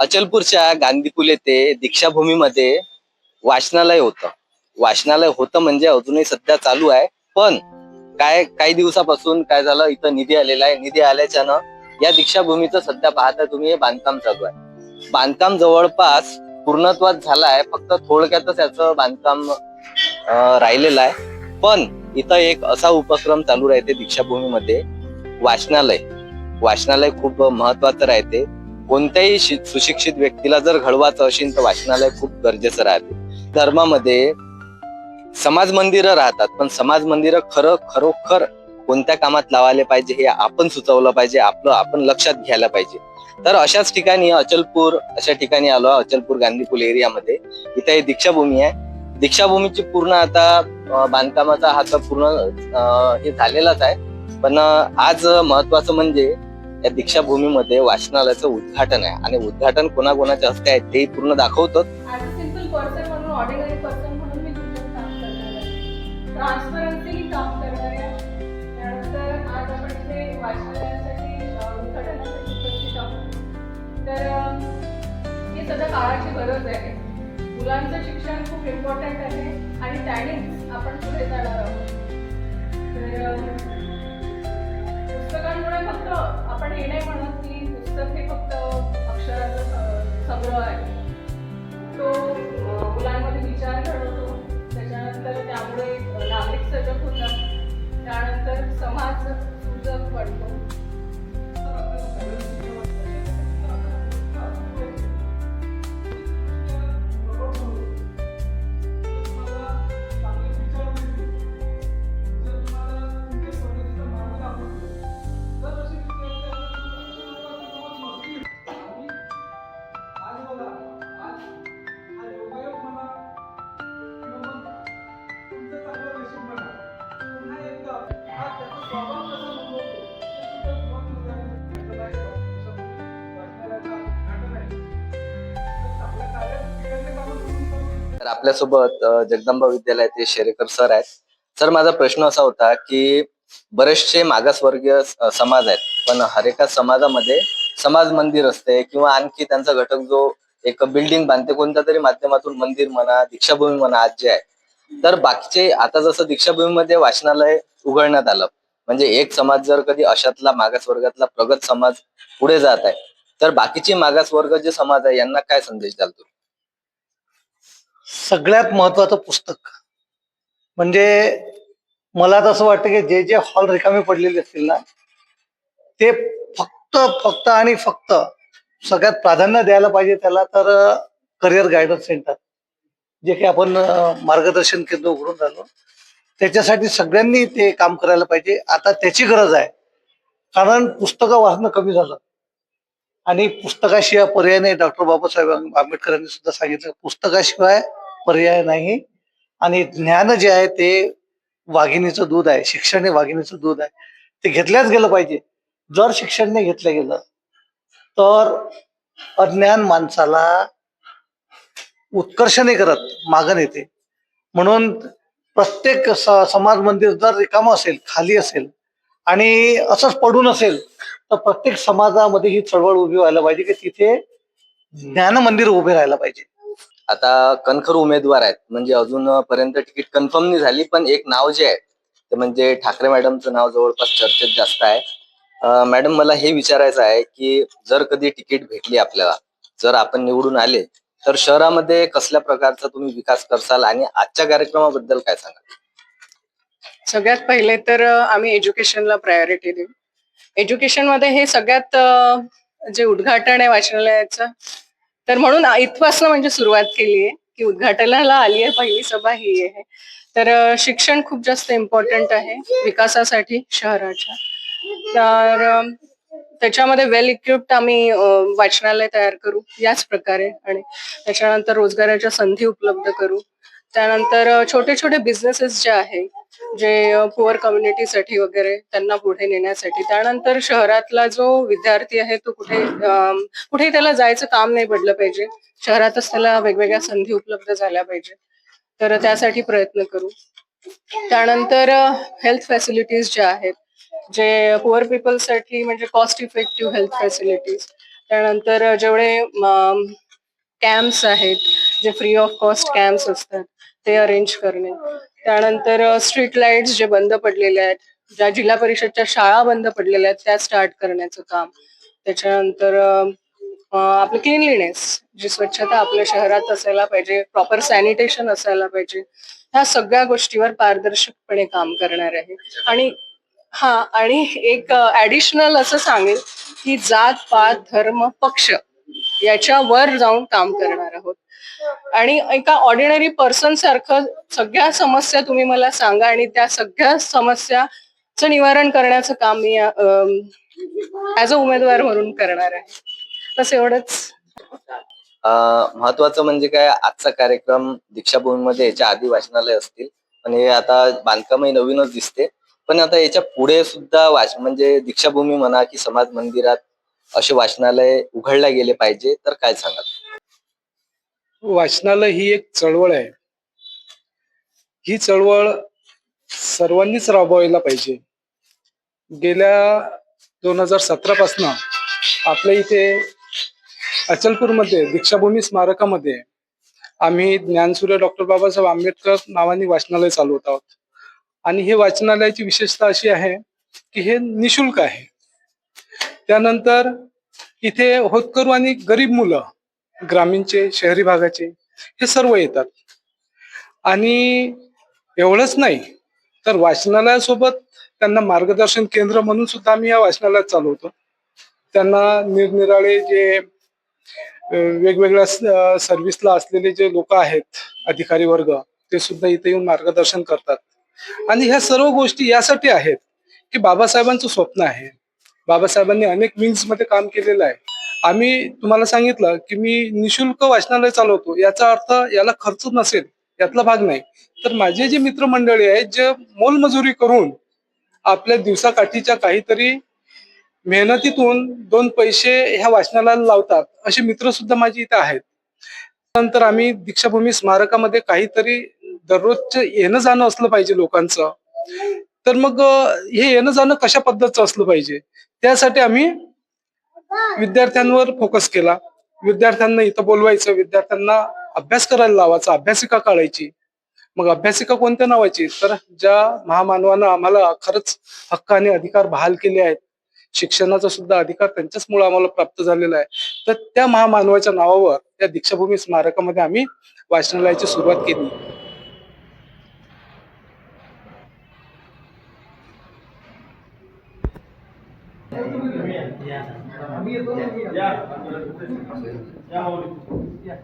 अचलपूरच्या गांधीपूल येथे दीक्षाभूमीमध्ये वाचनालय होतं. वाचनालय होतं म्हणजे अजूनही सध्या चालू आहे. पण काय काही दिवसापासून काय झालं? इथं निधी आलेला आहे. निधी आल्याच्यानं या दीक्षाभूमीचं सध्या पाहता तुम्ही हे बांधकाम चालू आहे. बांधकाम जवळपास पूर्णत्वात झालाय. आहे फक्त थोडक्यातच याचं बांधकाम राहिलेलं आहे. पण इथं एक असा उपक्रम चालू राहते दीक्षाभूमीमध्ये. वाचनालय. वाचनालय खूप महत्वाचं राहते. कोणत्याही सुशिक्षित व्यक्तीला जर घडवायचं असेल तर वाचनालय खूप गरजेचं राहते. धर्मामध्ये समाज मंदिरं राहतात पण समाज मंदिरं खरं खरोखर कोणत्या कामात लावायला पाहिजे हे आपण सुचवलं पाहिजे आपलं आपण लक्षात घ्यायला पाहिजे. तर अशाच ठिकाणी अचलपूर अशा ठिकाणी आलो अचलपूर गांधीपूल एरियामध्ये. इथे ही दीक्षाभूमी आहे. दीक्षाभूमीची पूर्ण आता बांधकामाचा हा तर पूर्ण हे झालेलाच आहे. पण आज महत्वाचं म्हणजे या दीक्षाभूमीमध्ये वाचनालयाचं उद्घाटन आहे. आणि उद्घाटन कोणाकोणाच्या हस्ते आहे ते पूर्ण दाखवतो. काळाची गरज आहे. मुलांचं शिक्षण खूप इम्पॉर्टंट आहे. आणि त्यानेच आपण पुढे जाणार आहोत. तर पुस्तकांमुळे फक्त आपण हे नाही म्हणत की पुस्तक हे फक्त अक्षराचं संग्रह आहे. तो मुलांमध्ये विचार घडवतो. त्याच्यानंतर त्यामुळे नागरिक सजग होतात. त्यानंतर समाज सुजग बनतो आपल्यासोबत जगदंबा विद्यालयाचे शेरेकर सर आहेत. सर माझा प्रश्न असा होता की बरेचसे मागासवर्गीय समाज आहेत पण हरेका समाजामध्ये समाज मंदिर असते किंवा आणखी त्यांचा घटक जो एक बिल्डिंग बांधते कोणत्या तरी माध्यमातून मंदिर म्हणा दीक्षाभूमी म्हणा आज जे आहे. तर बाकीचे आता जसं दीक्षाभूमीमध्ये वाचनालय उघडण्यात आलं म्हणजे एक समाज जर कधी अशातला मागासवर्गातला प्रगत समाज पुढे जात आहे तर बाकीचे मागासवर्ग जे समाज आहे यांना काय संदेश द्याल तुम्ही? सगळ्यात महत्वाचं पुस्तक. म्हणजे मला तर असं वाटतं की जे जे हॉल रिकामे पडलेले असतील ना ते फक्त फक्त आणि फक्त सगळ्यात प्राधान्य द्यायला पाहिजे त्याला तर करिअर गायडन्स सेंटर जे काही आपण मार्गदर्शन केंद्र उघडून राहिलो त्याच्यासाठी सगळ्यांनी ते काम करायला पाहिजे. आता त्याची गरज आहे. कारण पुस्तकं वाचणं कमी झालं. आणि पुस्तकाशिवाय पर्याय नाही. डॉक्टर बाबासाहेब आंबेडकरांनी सुद्धा सांगितलं पुस्तकाशिवाय पर्याय नाही. आणि ज्ञान जे आहे ते वाघिणीचं दूध आहे. शिक्षण हे वाघिणीचं दूध आहे. ते घेतल्याच गेलं पाहिजे. जर शिक्षण नाही घेतलं गेलं तर अज्ञान माणसाला उत्कर्ष नाही करत मागण येते म्हणून प्रत्येक स- समाज मंदिर जर रिकामं असेल खाली असेल आणि असंच पडून असेल तर प्रत्येक समाजामध्ये ही चळवळ उभी व्हायला पाहिजे की तिथे ज्ञान मंदिर उभे राहायला पाहिजे. आता कणखर उमेदवार आहेत. म्हणजे अजूनपर्यंत तिकीट कन्फर्म नाही झाली पण एक नाव जे आहे ते म्हणजे ठाकरे मॅडमचं नाव जवळपास चर्चेत जास्त आहे. मॅडम मला हे विचारायचं आहे की जर कधी तिकीट भेटली आपल्याला जर आपण निवडून आले तर शहरामध्ये कसल्या प्रकारचा तुम्ही विकास करसाल आणि आजच्या कार्यक्रमाबद्दल काय सांगाल? सगळ्यात पहिले तर आम्ही एज्युकेशनला प्रायोरिटी देऊ. एज्युकेशनमध्ये हे सगळ्यात जे उद्घाटन आहे वाचनालयाचं तर म्हणून इथपासनं म्हणजे सुरुवात केली आहे की उद्घाटनाला आली आहे पहिली सभा ही आहे. तर शिक्षण खूप जास्त इम्पॉर्टंट आहे विकासासाठी शहराच्या. तर त्याच्यामध्ये वेल इक्विप्ड आम्ही वाचनालय तयार करू याच प्रकारे. आणि त्याच्यानंतर रोजगाराच्या संधी उपलब्ध करू. त्यानंतर छोटे छोटे बिझनेसेस जे आहे जे पुअर कम्युनिटीसाठी वगैरे त्यांना पुढे नेण्यासाठी. त्यानंतर शहरातला जो विद्यार्थी आहे तो कुठे कुठे कुठेही त्याला जायचं काम नाही पडलं पाहिजे. शहरातच त्याला वेगवेगळ्या संधी उपलब्ध झाल्या पाहिजे. तर त्यासाठी प्रयत्न करू. त्यानंतर हेल्थ फॅसिलिटीज ज्या आहेत जे पुअर पीपलसाठी म्हणजे कॉस्ट इफेक्टिव्ह हेल्थ फॅसिलिटीज त्यानंतर जेवढे कॅम्प्स आहेत जे फ्री ऑफ कॉस्ट कॅम्प्स असतात ते अरेंज करणे. त्यानंतर स्ट्रीट लाईट्स जे बंद पडलेले आहेत ज्या जिल्हा परिषदच्या शाळा बंद पडलेल्या आहेत त्या स्टार्ट करण्याचं काम. त्याच्यानंतर आपलं क्लिनलीनेस जी स्वच्छता आपल्या शहरात असायला पाहिजे प्रॉपर सॅनिटेशन असायला पाहिजे ह्या सगळ्या गोष्टीवर पारदर्शकपणे काम करणार आहे. आणि हा आणि एक ऍडिशनल असं सांगेल की जात पात धर्म पक्ष याच्यावर जाऊन काम करणार आहोत. आणि एका ऑर्डिनरी पर्सन सारखं सगळ्या समस्या तुम्ही मला सांगा आणि त्या सगळ्या समस्याचं निवारण करण्याचं काम मी ऍज अ उमेदवार म्हणून करणार आहे. बस एवढंच. महत्वाचं म्हणजे काय आजचा कार्यक्रम दीक्षाभूमीमध्ये याच्या आधी वाचनालय असतील. पण हे आता बांधकामही नवीनच दिसते. पण आता याच्यापुढे सुद्धा वाच म्हणजे दीक्षाभूमी म्हणा की समाज मंदिरात असे वाचनालय उघडले गेले पाहिजे तर काय सांगाल? वाचनालय ही एक चळवळ आहे. ही चळवळ सर्वांनीच राबवायला पाहिजे. गेल्या दोन हजार सतरा पासन आपल्या इथे अचलपूरमध्ये दीक्षाभूमी स्मारकामध्ये आम्ही ज्ञानसूर्य डॉक्टर बाबासाहेब आंबेडकर नावाने वाचनालय चालवत आहोत. आणि हे वाचनालयाची विशेषता अशी आहे की हे निशुल्क आहे. त्यानंतर इथे होतकरू आणि गरीब मुलं ग्रामीणचे शहरी भागाचे हे सर्व येतात. आणि एवढंच नाही तर वाचनालयासोबत त्यांना मार्गदर्शन केंद्र म्हणून सुद्धा आम्ही या वाचनालयात चालवतो. त्यांना निरनिराळे जे वेगवेगळ्या सर्व्हिसला असलेले जे लोक आहेत अधिकारी वर्ग ते सुद्धा इथे येऊन मार्गदर्शन करतात. आणि ह्या सर्व गोष्टी यासाठी आहेत की बाबासाहेबांचं स्वप्न आहे. बाबासाहेबांनी अनेक विंग्समध्ये काम केलेलं आहे. आम्ही तुम्हाला सांगितलं की मी निशुल्क वाचनालय चालवतो. याचा अर्थ याला खर्च नसेल यातला भाग नाही. तर माझे जे मित्रमंडळी आहेत जे मोलमजुरी करून आपल्या दिवसाकाठीच्या काहीतरी मेहनतीतून दोन पैसे ह्या वाचनालयाला लावतात असे मित्र सुद्धा माझे इथे आहेत. नंतर आम्ही दीक्षाभूमी स्मारकामध्ये काहीतरी दररोजचं येणं जाणं असलं पाहिजे लोकांचं. तर मग हे येणं जाणं कशा पद्धतीचं असलं पाहिजे? त्यासाठी आम्ही विद्यार्थ्यांवर फोकस केला. विद्यार्थ्यांना इथं बोलवायचं विद्यार्थ्यांना अभ्यास करायला लावायचा अभ्यासिका काढायची. मग अभ्यासिका कोणत्या नावाची? तर ज्या महामानवानं आम्हाला खरंच हक्क आणि अधिकार बहाल केले आहेत शिक्षणाचा सुद्धा अधिकार त्यांच्याच मुळे आम्हाला प्राप्त झालेला आहे. तर त्या महामानवाच्या नावावर त्या दीक्षाभूमी स्मारकामध्ये आम्ही वाचनालयाची सुरुवात केली. Amir, já já já já